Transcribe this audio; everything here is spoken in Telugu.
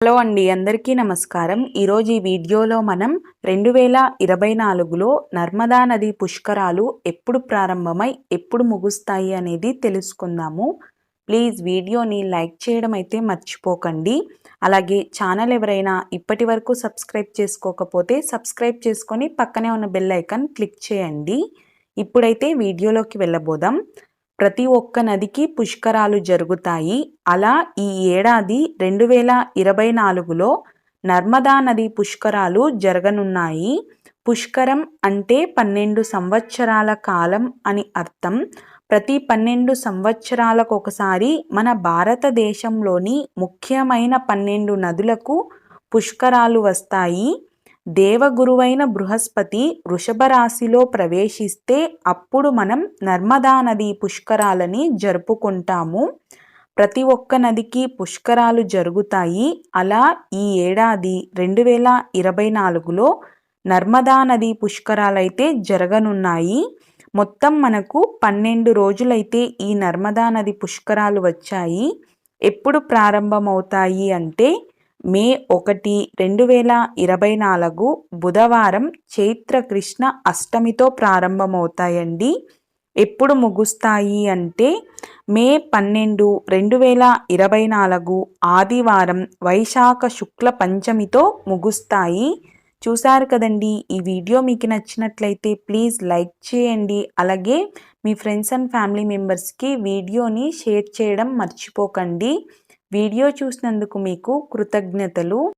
హలో అండి అందరికీ నమస్కారం. ఈరోజు ఈ వీడియోలో మనం రెండు వేల ఇరవై నాలుగులో నర్మదా నది పుష్కరాలు ఎప్పుడు ప్రారంభమై ఎప్పుడు ముగుస్తాయి అనేది తెలుసుకుందాము. ప్లీజ్ వీడియోని లైక్ చేయడం అయితే మర్చిపోకండి. అలాగే ఛానల్ ఎవరైనా ఇప్పటి వరకు సబ్స్క్రైబ్ చేసుకోకపోతే సబ్స్క్రైబ్ చేసుకొని పక్కనే ఉన్న బెల్ ఐకాన్ క్లిక్ చేయండి. ఇప్పుడైతే వీడియోలోకి వెళ్ళబోదాం. ప్రతి ఒక్క నదికి పుష్కరాలు జరుగుతాయి. అలా ఈ ఏడాది రెండు వేల ఇరవై నాలుగులో నర్మదా నది పుష్కరాలు జరగనున్నాయి. పుష్కరం అంటే పన్నెండు సంవత్సరాల కాలం అని అర్థం. ప్రతి పన్నెండు సంవత్సరాలకు ఒకసారి మన భారతదేశంలోని ముఖ్యమైన పన్నెండు నదులకు పుష్కరాలు వస్తాయి. దేవగురువైన బృహస్పతి వృషభరాశిలో ప్రవేశిస్తే అప్పుడు మనం నర్మదా నది పుష్కరాలని జరుపుకుంటాము. ప్రతి ఒక్క నదికి పుష్కరాలు జరుగుతాయి. అలా ఈ ఏడాది రెండు వేల ఇరవై నాలుగులో నర్మదా నది పుష్కరాలైతే జరగనున్నాయి. మొత్తం మనకు పన్నెండు రోజులైతే ఈ నర్మదా నది పుష్కరాలు వచ్చాయి. ఎప్పుడు ప్రారంభమవుతాయి అంటే మే ఒకటి రెండు వేల ఇరవై నాలుగు బుధవారం చైత్ర కృష్ణ అష్టమితో ప్రారంభమవుతాయండి. ఎప్పుడు ముగుస్తాయి అంటే మే పన్నెండు రెండు వేల ఇరవై నాలుగు ఆదివారం వైశాఖ శుక్ల పంచమితో ముగుస్తాయి. చూసారు కదండి ఈ వీడియో మీకు నచ్చినట్లయితే ప్లీజ్ లైక్ చేయండి. అలాగే మీ ఫ్రెండ్స్ అండ్ ఫ్యామిలీ మెంబర్స్కి వీడియోని షేర్ చేయడం మర్చిపోకండి. వీడియో చూసినందుకు మీకు కృతజ్ఞతలు.